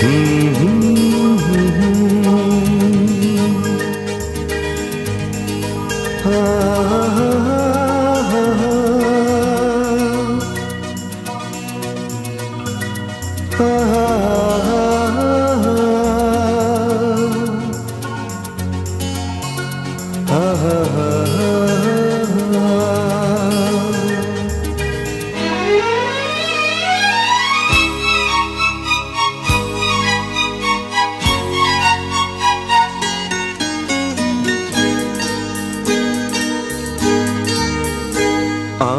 Mm-hmm. Ah.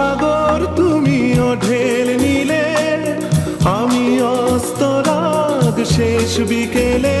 সাগর তুমি ঢেল নিলে আমি অস্তরাগ শেষ বিকেলে।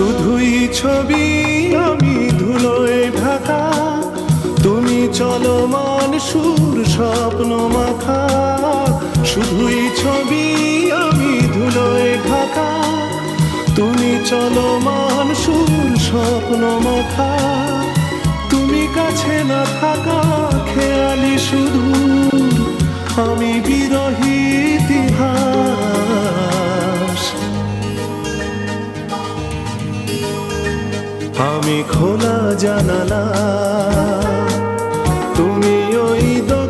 শুধুই ছবি, আমি ধুলোয় ঢাকা। তুমি চলমান সুর স্বপ্ন মাখা। শুধুই ছবি, আমি ধুলোয় ঢাকা। তুমি চলমান সুর স্বপ্ন মাখা। তুমি কাছে না থাকা, খেয়ালি শুধু। আমি বিরহী আমি খোলা জানালা। তুমি ওই দক্ষিণ